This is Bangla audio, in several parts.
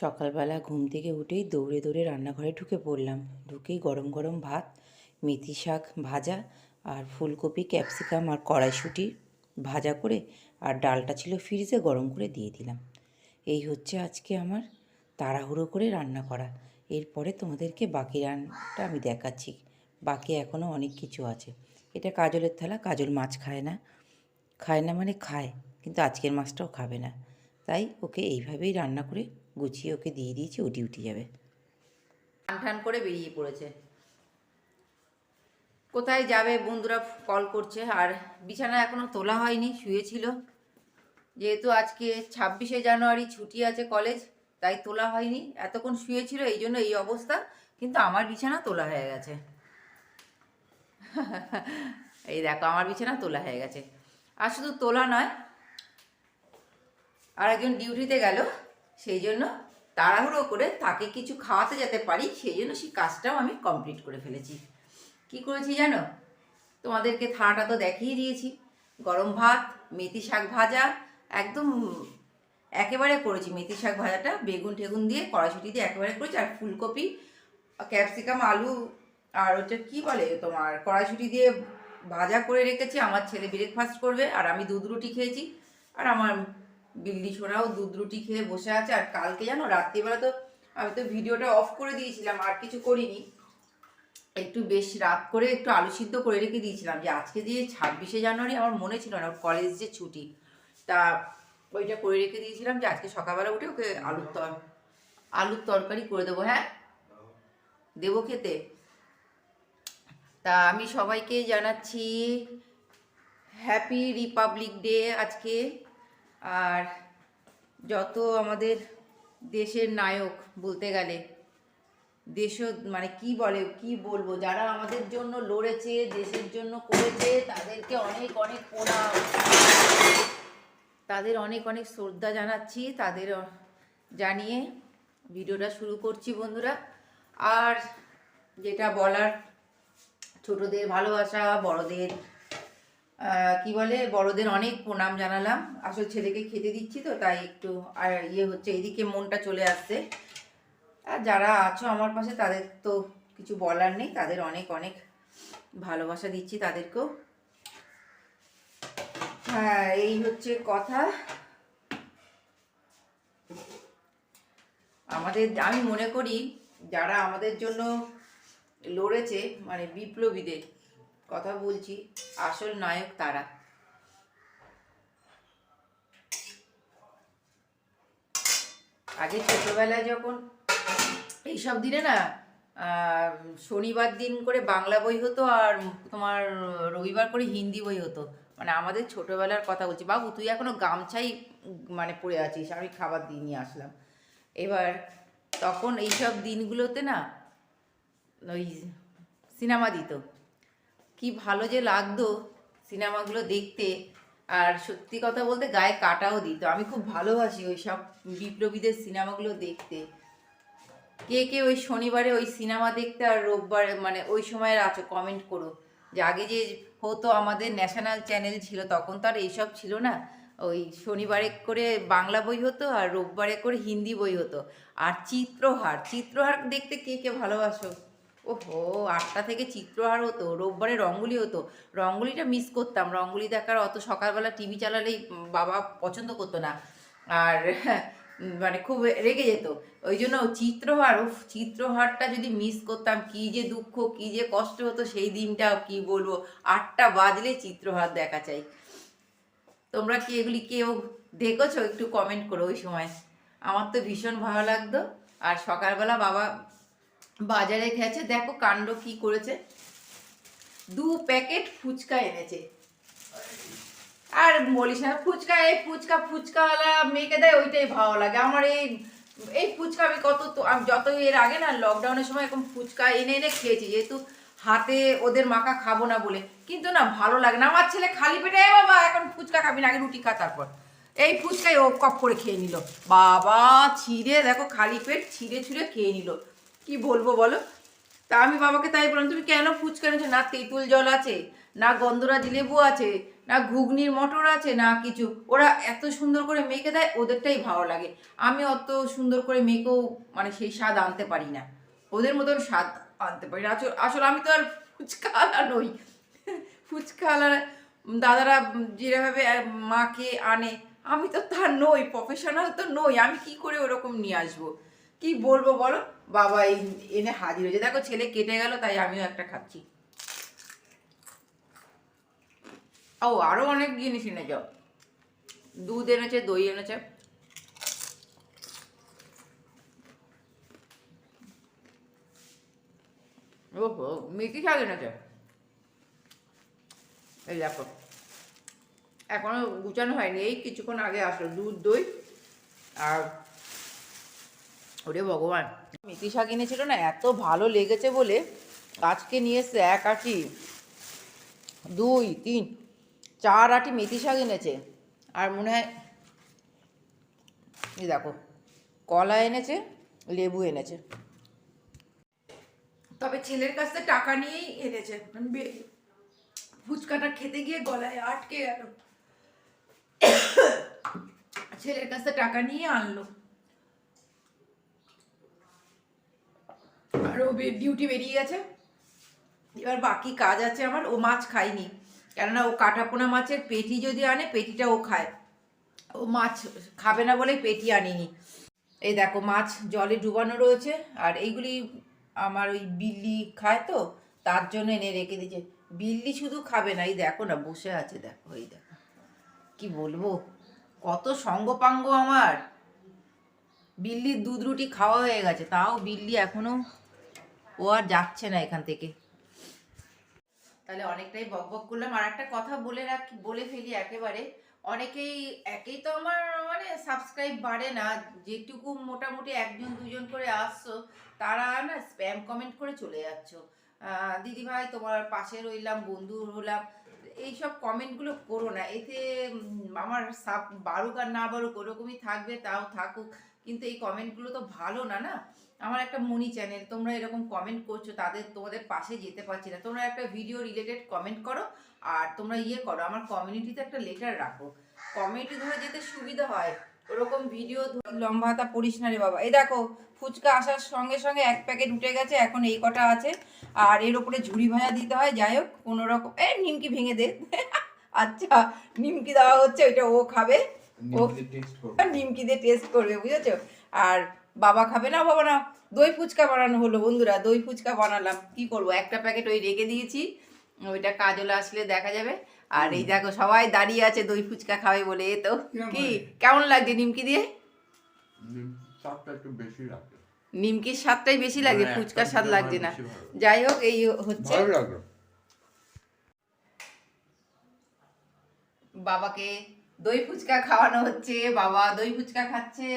সকালবেলা ঘুম থেকে উঠেই দৌড়ে দৌড়ে রান্নাঘরে ঢুকে পড়লাম। ঢুকেই গরম গরম ভাত, মেথি শাক ভাজা আর ফুলকপি, ক্যাপসিকাম আর কড়াইশুঁটি ভাজা করে আর ডালটা ছিল ফ্রিজে গরম করে দিয়ে দিলাম। এই হচ্ছে আজকে আমার তাড়াহুড়ো করে রান্না করা। এরপরে তোমাদেরকে বাকি রান্নাটা আমি দেখাচ্ছি। বাকি এখনও অনেক কিছু আছে। এটা কাজলের থালা, কাজল মাছ খায় না। খায় না মানে খায়, কিন্তু আজকের মাছটাও খাবে না। তাই ওকে এইভাবেই রান্না করে গুছিয়ে ওকে দিয়ে দিয়েছি, ও ডিউটি যাবে। টান করে বেরিয়ে পড়েছে। কোথায় যাবে বন্ধুরা কল করছে, আর বিছানা এখনও তোলা হয়নি, শুয়েছিল। যেহেতু আজকে ছাব্বিশে জানুয়ারি ছুটি আছে কলেজ, তাই তোলা হয়নি। এতক্ষণ শুয়েছিল, এই জন্য এই অবস্থা, কিন্তু আমার বিছানা তোলা হয়ে গেছে। এই দেখো, আমার বিছানা তোলা হয়ে গেছে। আর শুধু তোলা নয় আর একজন ডিউটিতে গেল। সেই জন্য তাড়াহুড়ো করে তাকে কিছু খাওয়াতে যেতে পারি, সেই জন্য সেই কাজটাও আমি কমপ্লিট করে ফেলেছি। কি করেছি জানো? তোমাদেরকে থালাটা তো দেখিয়ে দিয়েছি। গরম ভাত, মেথি শাক ভাজা, একদম একেবারে করেছি। মেথি শাক ভাজাটা বেগুন টেগুন দিয়ে, কড়াইশুটি দিয়ে একেবারে করেছি। আর ফুলকপি, ক্যাপসিকাম, আলু আর হচ্ছে কি বলে তোমার কড়াইশুটি দিয়ে ভাজা করে রেখেছি। আমার ছেলে ব্রেকফাস্ট করবে আর আমি দুধ রুটি খেয়েছি। আর আমার বিল্লি সোনাও দুধ রুটি খেয়ে বসে আছে, আর কালকে জানো, রাত্রিবেলা তো আমি তো ভিডিওটা অফ করে দিয়েছিলাম, আর কিছু করিনি। একটু বেশ রাত করে একটু আলু সিদ্ধ করে রেখে দিয়েছিলাম, যে আজকে যে ছাব্বিশে জানুয়ারি আমার মনে ছিল না কলেজ যে ছুটি। তা ওইটা করে রেখে দিয়েছিলাম যে আজকে সকালবেলা উঠে ওকে আলুর তর, আলুর তরকারি করে দেবো হ্যাঁ? দেবো খেতে। তা আমি সবাইকে জানাচ্ছি হ্যাপি রিপাবলিক ডে আজকে। আর যত আমাদের দেশের নায়ক বলতে গেলে দেশ মানে কি বলে, কি বলব, যারা আমাদের জন্য লড়েছে, দেশের জন্য করেছে, তাদেরকে অনেক অনেক প্রণাম। তাদের অনেক অনেক শ্রদ্ধা জানাচ্ছি, তাদের জানিয়ে ভিডিওটা শুরু করছি বন্ধুরা। আর যেটা বলার, ছোটদের ভালোবাসা, বড়দের কি বলে, বড়দের অনেক প্রণাম জানালাম। আসল ছেলেকে খেতে দিচ্ছি তো, তাই একটু, আর ইয়ে হচ্ছে এদিকে মনটা চলে আসছে। আর যারা আছো আমার পাশে, তাদের তো কিছু বলার নেই, তাদের অনেক অনেক ভালোবাসা দিচ্ছি তাদেরকেও। হ্যাঁ এই হচ্ছে কথা। আমাদের, আমি মনে করি, যারা আমাদের জন্য লড়েছে মানে বিপ্লবীদের কথা বলছি, আসল নায়ক তারা। আগে ছোটবেলায় যখন এইসব দিনে না শনিবার দিন করে বাংলা বই হতো আর তোমার রবিবার করে হিন্দি বই হতো। মানে আমাদের ছোটবেলার কথা বলছি। বাবু, তুই এখনও গামছাই মানে পড়ে আছিস, আমি খাবার দিয়ে নিয়ে আসলাম। এবার তখন এইসব দিনগুলোতে না, ওই সিনেমা দিত। কি ভালো যে লাগতো সিনেমাগুলো দেখতে। আর সত্যি কথা বলতে গায়ে কাটাও দিত। আমি খুব ভালোবাসি ওই সব বিপ্লবীদের সিনেমাগুলো দেখতে। কে কে ওই শনিবারে ওই সিনেমা দেখতে আর রোববারে মানে ওই সময়ের আছো কমেন্ট করো। যে আগে যে হতো আমাদের ন্যাশনাল চ্যানেল ছিল, তখন তো আর এইসব ছিল না। ওই শনিবারে করে বাংলা বই হতো আর রোববারে করে হিন্দি বই হতো। আর চিত্রহার চিত্রহার দেখতে কে কে ভালোবাসো? ওহো, আটটা থেকে চিত্রহার হতো, রোববারে রঙ্গুলি হতো। রঙ্গুলিটা মিস করতাম, রঙ্গুলি দেখার অত সকালবেলা টিভি চালালেই বাবা পছন্দ করতো না। আর মানে খুব রেগে যেত। ওই জন্য চিত্রহার, উফ, চিত্রহারটা যদি মিস করতাম, কি যে দুঃখ, কি যে কষ্ট হতো সেই দিনটা কি বলব। আটটা বাজলে চিত্রহার দেখা চাই। তোমরা কি এগুলি কেউ দেখেছ? একটু কমেন্ট করো ওই সময়। আমার তো ভীষণ ভালো লাগতো। আর সকালবেলা বাবা বাজারে গেছে, দেখো কাণ্ড কি করেছে। দু প্যাকেট ফুচকা এনেছে। আর বলিস না, ফুচকা, এই ফুচকা ফুচকাওয়ালা মেয়েকে দেয়, ওইটাই ভালো লাগে। আমার এই এই ফুচকা আমি কত আমি যত এর আগে না লকডাউনের সময় এরকম ফুচকা এনে এনে খেয়েছি, যেহেতু হাতে ওদের মাখা খাব না বলে। কিন্তু না, ভালো লাগে না। আমার ছেলে খালি পেটে, "এ বাবা, এখন ফুচকা খাবি না, আগে রুটি খা তারপর। এই ফুচকাই ও কপ করে খেয়ে নিল। বাবা, ছিঁড়ে, দেখো খালি পেট ছিঁড়ে ছুঁড়ে খেয়ে নিল। কি বলব বলো? তা আমি বাবাকে তাই বললাম, তুমি কেন ফুচকা এনেছো? না তেঁতুল জল আছে, না গন্ধরাজ লেবু আছে, না ঘুগনির মটর আছে, না কিছু। ওরা এত সুন্দর করে মেখে দেয়, ওদেরটাই ভালো লাগে। আমি অত সুন্দর করে মেখেও মানে সেই স্বাদ আনতে পারি না। ওদের মতন স্বাদ আনতে পারি না। আসলে আসলে আমি তো আর ফুচকা আলা নই। ফুচকা আলা দাদারা যেভাবে মাকে আনে, আমি তো তার নই প্রফেশনাল তো নই। আমি কি করে ওরকম নিয়ে আসব? কি বলব বলো? বাবা এই এনে হাজির হয়েছে। দেখো ছেলে কেটে গেল, তাই আমিও একটা খাচ্ছি। ও, আরও অনেক জিনিস এনে এনেছ। দুধ এনেছে, দই এনেছে। ওহো মেথি শাক এনেছে? এই দেখো। এখনও গুছানো হয়নি, এই কিছুক্ষণ আগে আসলো, দুধ, দই আর ওরে ভগবান। মেথি শাক এনেছিল না, এত ভালো লেগেছে বলে আজকে নিয়ে এসছে এক আটি, দুই, তিন, চার আটি মেথি শাক এনেছে। আর মনে হয়, এই দেখো, কলা এনেছে, লেবু এনেছে। তবে ছেলের কাছ থেকে টাকা নিয়েই এনেছে। মানে ফুচকাটা খেতে গিয়ে গলায় আটকে গেল। ছেলের কাছ থেকে টাকা নিয়ে আনলো। আর ও ডিউটি বেরিয়ে গেছে। এবার বাকি কাজ আছে আমার, ও মাছ খায়নি। কেননা ও কাটাপোনা মাছের পেটি যদি আনে, পেটিটা ও খায়। ও মাছ খাবে না বলে পেটি আনিনি। এই দেখো মাছ জলে ডুবানো রয়েছে, আর এইগুলি আমার ওই বিল্লি খায় তো, তার জন্য এনে রেখে দিয়েছে। বিল্লি শুধু খাবে না, এই দেখো না, বসে আছে, দেখো, এই দেখো। কি বলব, কত সঙ্গপাঙ্গ আমার। বিল্লির দুধ রুটি খাওয়া হয়ে গেছে, তাও বিল্লি এখনও ও আর যাচ্ছে না এখান থেকে। তাহলে অনেকটাই বক বক করলাম। আর একটা কথা বলে রাখি, বলে ফেলি একেবারে, অনেকেই, একেই তো আমার মানে সাবস্ক্রাইব বাড়ে না। যেটুকু মোটামুটি একজন, দুজন করে আসছো, তারা না স্প্যাম কমেন্ট করে চলে যাচ্ছ। দিদি ভাই তোমার পাশে রইলাম, বন্ধু হলাম, এইসব কমেন্টগুলো করো না। এতে আমার সাব বাড়ুক আর না বাড়ুক, ওরকমই থাকবে, তাও থাকুক। কিন্তু এই কমেন্টগুলো তো ভালো না না? আমার একটা মনি চ্যানেল, তোমরা এরকম কমেন্ট করছ, তাদের, তোমাদের পাশে যেতে পারছি না। তোমরা একটা ভিডিও রিলেটেড কমেন্ট করো, আর তোমরা ইয়ে করো, আমার কমিউনিটিতে একটা লেটার রাখো। কমিউনিটি ধরে যেতে সুবিধা হয়, ওরকম ভিডিও লম্বা হাতা পড়িস না রে বাবা। এই দেখো, ফুচকা আসার সঙ্গে সঙ্গে এক প্যাকেট উঠে গেছে, এখন এই কটা আছে। আর এর উপরে ঝুড়ি ভাজা দিতে হয়, যাই হোক, কোনো রকম এ নিমকি ভেঙে দে। আচ্ছা নিমকি দেওয়া হচ্ছে, ওইটা ও খাবে। নিমকি দিয়ে টেস্ট করবে। বুঝেছ? আর বাবা খাবে না বাবা না। দই ফুচকা বানানো হলো বন্ধুরা দই ফুচকা বানালাম। কি করব? একটা প্যাকেট ওই রেখে দিয়েছি। ওইটা কাজলে আসলে দেখা যাবে। আর এই দেখো সবাই দাঁড়িয়ে আছে দই ফুচকা খাবে বলে। এ তো কি কেমন লাগছে নিমকি দিয়ে? নিমকির স্বাদটাই বেশি লাগে মানে ফুচকার স্বাদ লাগছে না। যাই হোক এই হচ্ছে। বাবাকে দই ফুচকা খাওয়ানো হচ্ছে বাবা দই ফুচকা খাচ্ছে।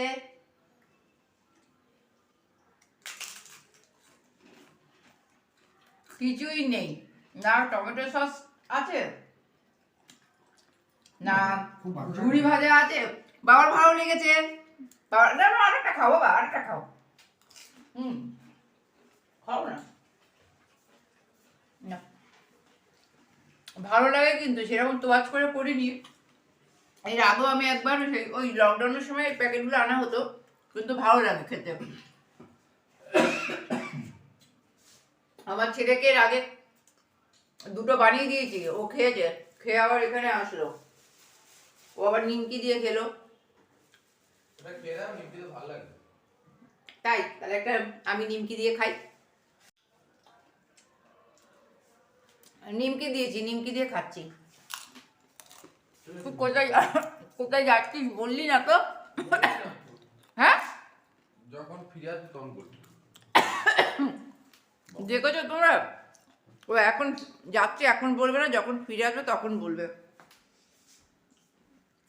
কিছুই নেই। না টমেটো সস আছে? না ঝুড়ি ভাজা আছে? বাবার ভালো লেগেছে। না না আরেকটা খাও বাবা আরেকটা খাও। হুম খাও না। না। ভালো লাগে কিন্তু সেরকম তোয়াজ করে করিনি। এর আগেও আমি একবার সেই ওই লকডাউনের সময় এই প্যাকেটগুলো আনা হতো কিন্তু ভালো লাগে খেতে। আমার ছেলেকে এর আগে দুটো বানিয়ে দিয়েছি ও খেয়েছে খেয়ে আবার এখানে আসলো। ও আবার নিমকি দিয়ে খেলো। তাই তাহলে একটা আমি নিমকি দিয়ে খাই। নিমকি দিয়েছি নিমকি দিয়ে খাচ্ছি। তুই কোথায় কোথায় যাচ্ছিস বললি না তো। হ্যাঁ? যখন ফিরে আসব তখন বলবি। দেখেছ তোমরা? ও এখন যাচ্ছে এখন বলবে না যখন ফিরে আসবে তখন বলবে।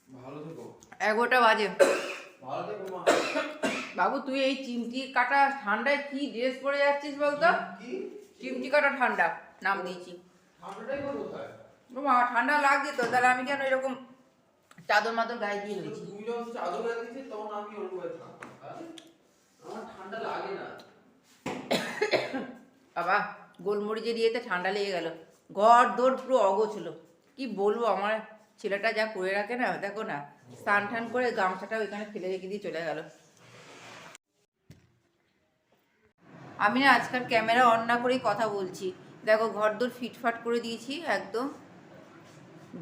ভালো থেকো। এগারোটা বাজে। ভালো থেকো মা। বাবু তুই এই চিমটি কাটা ঠান্ডায় কি ড্রেস পরে যাচ্ছিস বলতো? চিমটি কাটা ঠান্ডা নাম দিয়েছি। ঠান্ডাটাই কোথায়? মা ঠান্ডা লাগছে তো তাহলে আমি কেন এরকম চাদর মাদর গায়ে দিয়ে রয়েছি তুমি যখন চাদর গায়ে দিয়েছি তখন আমি হয়ে থাকতাম হ্যাঁ? আমার ঠান্ডা লাগে না। বাবা গোলমরিচের ইয়েতে ঠান্ডা লেগে গেল। ঘর দৌড় পুরো অগোছল। কি বলব আমার ছেলেটা যা করে রাখে না দেখো না স্নান টান করে গামছাটা ওইখানে ফেলে রেখে দিয়ে চলে গেল। আমি না আজকাল ক্যামেরা অন না করেই কথা বলছি। দেখো ঘর দৌড় ফিটফাট করে দিয়েছি একদম।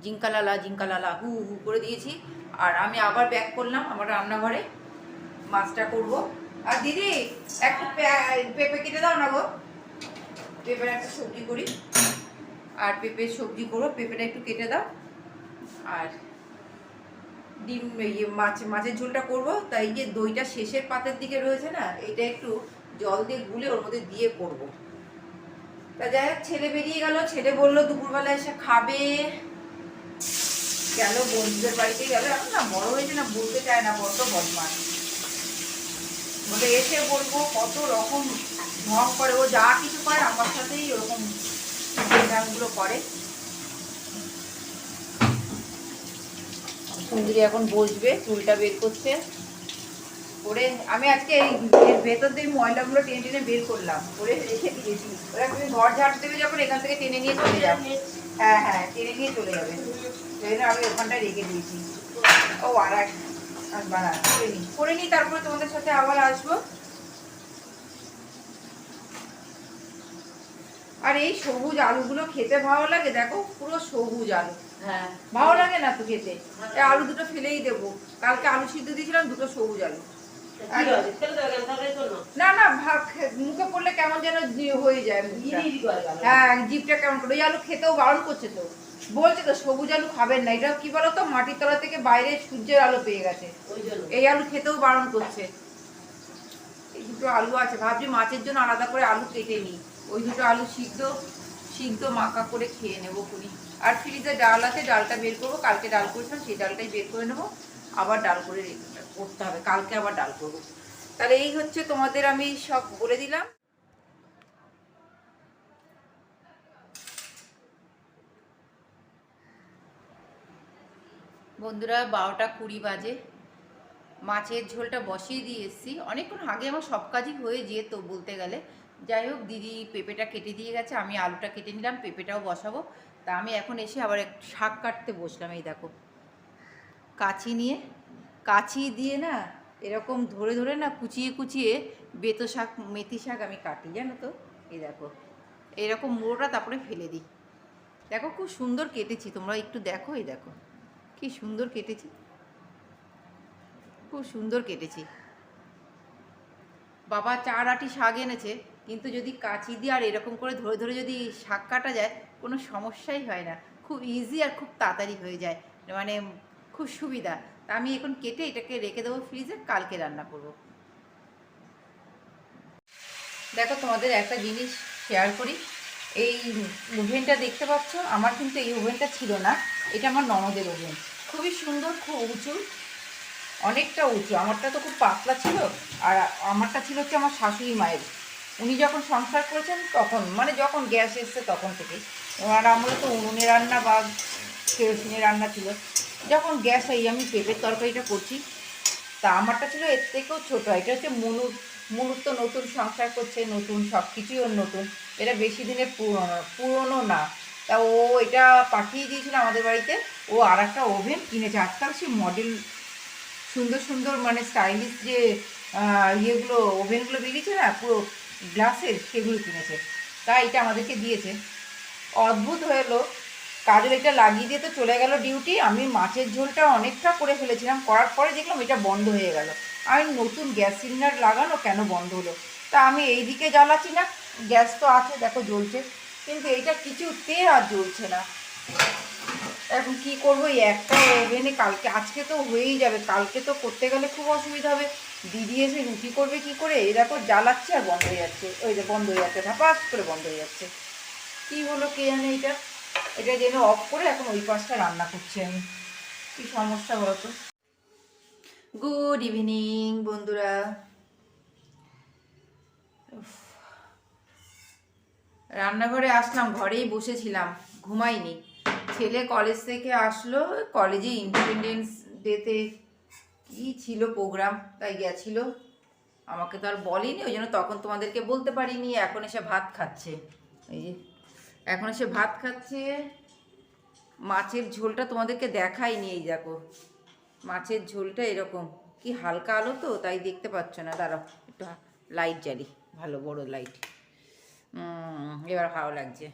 জিঙ্কালালা জিঙ্কালালা হু হু করে দিয়েছি। আর আমি আবার ব্যাক করলাম আমার রান্নাঘরে। মাছটা করব। আর দিদি, একটু পেঁপে কেটে দাও না গো। পেঁপের একটা সবজি করি। আর পেঁপের সবজি করব, পেঁপেটা একটু কেটে দাও। আর ডিম ইয়ে মাছ, মাছের ঝোলটা করব। তাই যে দইটা শেষের পাতের দিকে রয়েছে না, এটা একটু জল দিয়ে গুলে ওর মধ্যে দিয়ে করব। তা যাই হোক, ছেলে বেরিয়ে গেল। ছেলে বলল, দুপুরবেলা এসে খাবে। গেল, বন্ধুদের বাড়িতে গেল। এখন না বড় হয়েছে না বলতে চায় না বদমাস। বলে, এসে বলব কত রকম ঢং করে। ও যা কিছু করে, আমার সাথেই ওরকম করে। সুন্দরী এখন বসবে, চুলটা বের করছে। করে আমি আজকে এই ভেতর দিয়ে ময়লাগুলো টেনে টেনে বের করলাম। করে রেখে দিয়েছি। ওরা তুমি ঘর ঝাড় দেবে যখন এখান থেকে টেনে নিয়ে চলে যাবে। হ্যাঁ হ্যাঁ টেনে নিয়ে চলে যাবে। সেই জন্য আমি ওখানটায় রেখে দিয়েছি। ও আর এক আসবা না করে নি। করে নি তারপরে তোমাদের সাথে আবার আসব। আর এই সবুজ আলুগুলো খেতে ভালো লাগে? দেখো পুরো সবুজ আলু। হ্যাঁ। ভালো লাগে না তো খেতে? এই আলু দুটো ফেলেই দেবো। কালকে আলু সিদ্ধ দিয়েছিলাম দুটো সবুজ আলু। না না মুখে পড়লে কেমন যেন হয়ে যায় হ্যাঁ জিভটা কেমন করে ওই আলু খেতেও বারণ করছে তো। বলছে তো সবুজ আলু খাবেন না। এটা কি বলতো মাটির তলা থেকে বাইরে সূর্যের আলো পেয়ে গেছে। এই আলু খেতেও বারণ করছে। এই দুটো আলু আছে ভাবছি মাছের জন্য আলাদা করে আলু কেটে নিই। ওই দুটো আলু সিদ্ধ সিদ্ধ মাখা করে খেয়ে নেব খুনি। আর ফ্রিজে ডাল আছে ডালটা বের করব কালকে ডাল করেছিলাম সেই ডালটাই বের করে নেব। আবার ডাল করে করতে হবে কালকে আবার ডাল করব। তাহলে এই হচ্ছে তোমাদের আমি সব বলে দিলাম। বন্ধুরা বারোটা কুড়ি বাজে। মাছের ঝোলটা বসিয়ে দিয়ে এসেছি। অনেকক্ষণ আগে আমার সব কাজই হয়ে যেত বলতে গেলে। যাই হোক, দিদি পেঁপেটা কেটে দিয়ে গেছে, আমি আলুটা কেটে নিলাম, পেঁপেটাও বসাবো। তা আমি এখন এসে আবার এক শাক কাটতে বসলাম, এই দেখো। কাছি নিয়ে কাছি দিয়ে না এরকম ধরে ধরে না কুচিয়ে কুচিয়ে বেতো শাক, মেথি শাক আমি কাটি, জানো তো? এই দেখো। এরকম মুড়োটা তারপরে ফেলে দিই। দেখো, খুব সুন্দর কেটেছি, তোমরা একটু দেখো, এই দেখো। কি সুন্দর কেটেছি। খুব সুন্দর কেটেছি। বাবা চার আটি শাক এনেছে, কিন্তু যদি কাঁচি দিয়ে আর এরকম করে ধরে ধরে যদি শাক কাটা যায়, কোনো সমস্যাই হয় না। খুব ইজি আর খুব তাড়াতাড়ি হয়ে যায়। মানে খুব সুবিধা। তা আমি এখন কেটে এটাকে রেখে দেবো ফ্রিজে কালকে রান্না করব। দেখো তোমাদের একটা জিনিস শেয়ার করি। এই ওভেনটা দেখতে পাচ্ছ? আমার কিন্তু এই ওভেনটা ছিল না। এটা আমার ননদের ওভেন। খুবই সুন্দর, খুব উঁচু, অনেকটা উঁচু। আমারটা তো খুব পাতলা ছিল, আর আমারটা ছিল হচ্ছে আমার শাশুড়ি মায়ের। উনি যখন সংসার করেছেন তখন মানে যখন গ্যাস এসছে তখন থেকে আর আমরা তো উনুনে রান্না বা কেরোসিনে রান্না ছিল। যখন গ্যাস এই আমি পেঁপের তরকারিটা করছি, তা আমারটা ছিল এর থেকেও ছোটো। এটা হচ্ছে মনুর মনুর তো নতুন সংসার করছে, নতুন সব কিছুই ওর নতুন। এটা বেশি দিনের পুরনো পুরনো না। তা ও এটা পাঠিয়ে দিয়েছিল আমাদের বাড়িতে। ও আর একটা ওভেন কিনেছে। আজকাল সে মডেল সুন্দর সুন্দর মানে স্টাইলিশ যে ইয়েগুলো, ওভেনগুলো বেরিয়েছে না, পুরো গ্লাসের সেগুলো কিনেছে। তা এটা আমাদেরকে দিয়েছে। অদ্ভুত হলো কাজল এটা লাগিয়ে দিয়ে তো চলে গেল ডিউটি আমি মাছের ঝোলটা অনেকটা করে ফেলেছিলাম। করার পরে দেখলাম এটা বন্ধ হয়ে গেল। আমি নতুন গ্যাস সিলিন্ডার লাগানো কেন বন্ধ হলো? তা আমি এই দিকে জ্বালাচ্ছি না। গ্যাস তো আছে, দেখো জ্বলছে। কিন্তু এইটা কিছুতে আর জ্বলছে না। এখন কি করব? এই একটা ওভেনে কালকে, আজকে তো হয়েই যাবে। কালকে তো করতে গেলে খুব অসুবিধা হবে। দিদি এসে রুটি করবে কি করে? এই দেখো, জ্বালাচ্ছে আর বন্ধ হয়ে যাচ্ছে। ওই যে বন্ধ হয়ে যাচ্ছে, ধাপাস করে বন্ধ হয়ে যাচ্ছে। কি হলো কে জানে এটা এটা যেন অফ করে এখন ওই পাশটা রান্না করছি আমি। কি সমস্যা বলতো? গুড ইভিনিং বন্ধুরা। রান্নাঘরে আসলাম, ঘরেই বসেছিলাম, ঘুমাইনি। ছেলে কলেজ থেকে আসলো কলেজে ইন্ডিপেন্ডেন্স ডেতে কি ছিল প্রোগ্রাম তাই গেছিল। আমাকে তো আর বলেনি, ওই জন্য তখন তোমাদেরকে বলতে পারিনি, এখন এসে ভাত খাচ্ছে। এই যে, এখন এসে ভাত খাচ্ছে। মাছের ঝোলটা তোমাদেরকে দেখাইনি, এই দেখো। মাছের ঝোলটা এরকম, কি হালকা আলো তো, তাই দেখতে পাচ্ছ না। দাঁড়াও, একটু লাইট জ্বালি, ভালো বড় লাইট এবার ভালো লাগছে।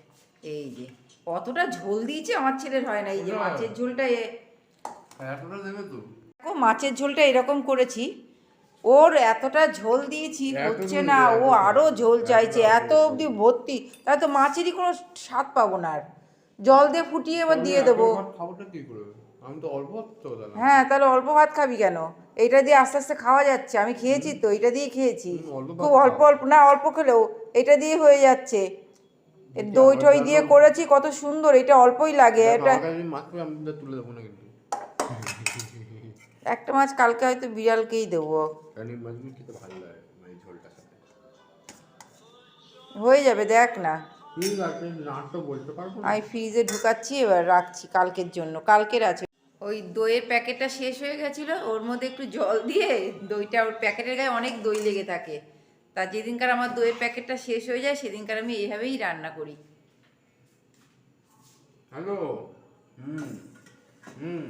এই যে অতটা ঝোল দিয়েছে আমার ছেলের হয় না এই যে মাছের ঝোলটা এ দেখো মাছের ঝোলটা এরকম করেছি ওর এতটা ঝোল দিয়েছি হচ্ছে না ও আরও ঝোল চাইছে এত এত অবধি ভর্তি তাহলে তো মাছেরই কোনো স্বাদ পাবো না আর। জল দিয়ে ফুটিয়ে এবার দিয়ে দেবো। খাবারটা কি করবে আমি তো অল্প হ্যাঁ তাহলে অল্প ভাত খাবি কেন? এইটা দিয়ে আস্তে আস্তে খাওয়া যাচ্ছে আমি খেয়েছি তো এটা দিয়ে খেয়েছি। খুব অল্প অল্প না অল্প খেলেও এটা দিয়ে হয়ে যাচ্ছে। দই টই দিয়ে করেছি কত সুন্দর এটা অল্পই লাগে এটা তুলে দেবো না কিন্তু। একটা মাছ কালকে হয়তো বিড়ালকেই দেবো। মানে হয়ে যাবে দেখ না। আমি ফ্রিজে ঢুকাচ্ছি এবার রাখছি কালকের জন্য কালকের আছে। ওই দইয়ের প্যাকেটটা শেষ হয়ে গেছিল ওর মধ্যে একটু জল দিয়ে দইটা ওর প্যাকেটের গায়ে অনেক দই লেগে থাকে। তা যেদিনকার আমার দইয়ের প্যাকেটটা শেষ হয়ে যায় সেদিনকার আমি এইভাবেই রান্না করি। হ্যালো? হুম হুম।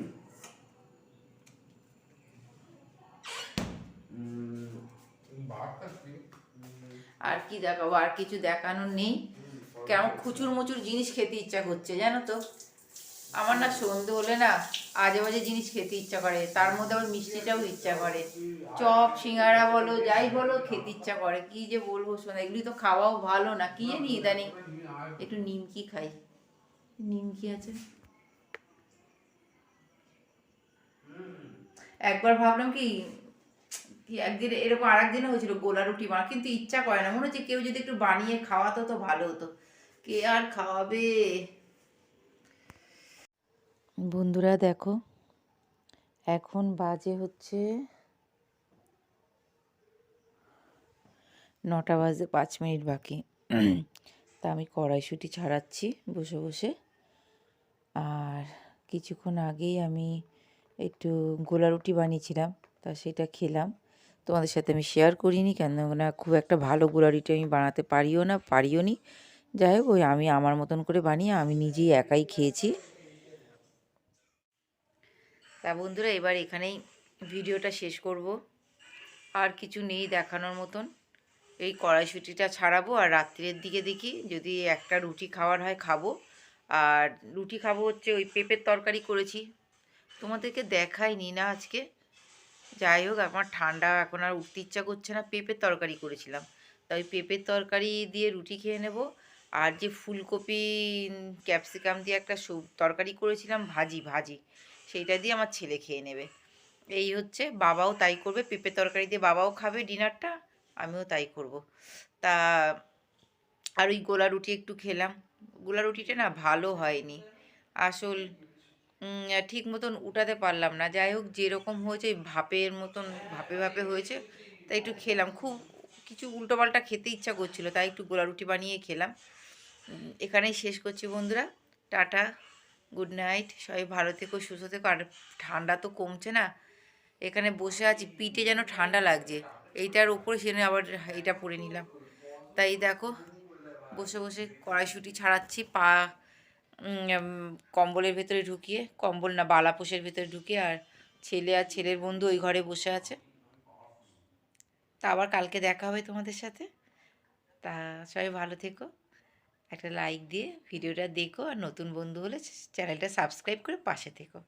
আর কি দেখাবো আর কিছু দেখানোর নেই। কেমন খুচুর মুচুর জিনিস খেতে ইচ্ছা করছে জানো তো? আমার না সন্ধে হলে না আজে বাজে জিনিস খেতে ইচ্ছা করে। তার মধ্যে আবার মিষ্টিটাও ইচ্ছা করে। চপ, সিঙ্গারা বলো, যাই বলো, খেতে ইচ্ছা করে। কি যে বলব শোনা, এগুলি তো খাওয়াও ভালো না। কি জানি ইদানিং একটু নিমকি খাই। নিমকি আছে? একবার ভাবলাম কি একদিন এরকম আর একদিনও হয়েছিল গোলা রুটি বানা কিন্তু ইচ্ছা করে না। মনে হচ্ছে কেউ যদি একটু বানিয়ে খাওয়াতো তো ভালো হতো। কে আর খাওয়াবে? বন্ধুরা দেখো, এখন বাজে হচ্ছে নটা বাজে পাঁচ মিনিট বাকি। তা আমি কড়াইশুঁটি ছাড়াচ্ছি বসে বসে। আর কিছুক্ষণ আগেই আমি একটু গোলা রুটি বানিয়েছিলাম, তা সেটা খেলাম। তোমাদের সাথে আমি শেয়ার করিনি কেন না খুব একটা ভালো গোলা রুটি আমি বানাতে পারিও না পারিও নি যাই হোক, ওই আমি আমার মতন করে বানিয়ে আমি নিজেই একাই খেয়েছি। তা বন্ধুরা, এবার এখানেই ভিডিওটা শেষ করব। আর কিছু নেই দেখানোর মতন। এই কড়াইশুটিটা ছাড়াবো আর রাত্রের দিকে দেখি যদি একটা রুটি খাওয়ার হয় খাব। আর রুটি খাব হচ্ছে ওই পেঁপের তরকারি করেছি। তোমাদেরকে দেখাইনি না আজকে। যাই হোক, আমার ঠান্ডা এখন আর উঠতে ইচ্ছা করছে না, পেঁপের তরকারি করেছিলাম। তাই পেঁপের তরকারি দিয়ে রুটি খেয়ে নেব। আর যে ফুলকপি, ক্যাপসিকাম দিয়ে একটা তরকারি করেছিলাম, ভাজি ভাজি। সেইটা দিয়ে আমার ছেলে খেয়ে নেবে। এই হচ্ছে বাবাও তাই করবে, পেঁপে তরকারি দিয়ে বাবাও খাবে ডিনারটা, আমিও তাই করব। তা আর ওই গোলা রুটি একটু খেলাম। গোলা রুটিটা না ভালো হয়নি। আসল ঠিক মতন উঠাতে পারলাম না। যাই হোক, যেরকম হয়েছে ভাপের মতন, ভাপে ভাপে হয়েছে, তাই একটু খেলাম। খুব কিছু উল্টোপাল্টা খেতে ইচ্ছা করছিল, তাই একটু গোলা রুটি বানিয়ে খেলাম। এখানেই শেষ করছি বন্ধুরা। টাটা। গুড নাইট সবাই ভালো থেকো, সুস্থ থেকো। আর ঠান্ডা তো কমছে না। এখানে বসে আছি, পিঠে যেন ঠান্ডা লাগছে। এইটার উপরে সেখানে আবার এইটা পরে নিলাম। তাই দেখো, বসে বসে কড়াইশুঁটি ছাড়াচ্ছি, পা কম্বলের ভেতরে ঢুকিয়ে, কম্বল না বালাপোষের ভেতরে ঢুকিয়ে, আর ছেলে আর ছেলের বন্ধু ওই ঘরে বসে আছে। তা আবার কালকে দেখা হবে তোমাদের সাথে। তা সবাই ভালো থেকো। একটা লাইক দিয়ে ভিডিওটা দেখো আর নতুন বন্ধু হলে চ্যানেলটা সাবস্ক্রাইব করে পাশে থেকো।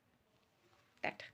টাটা।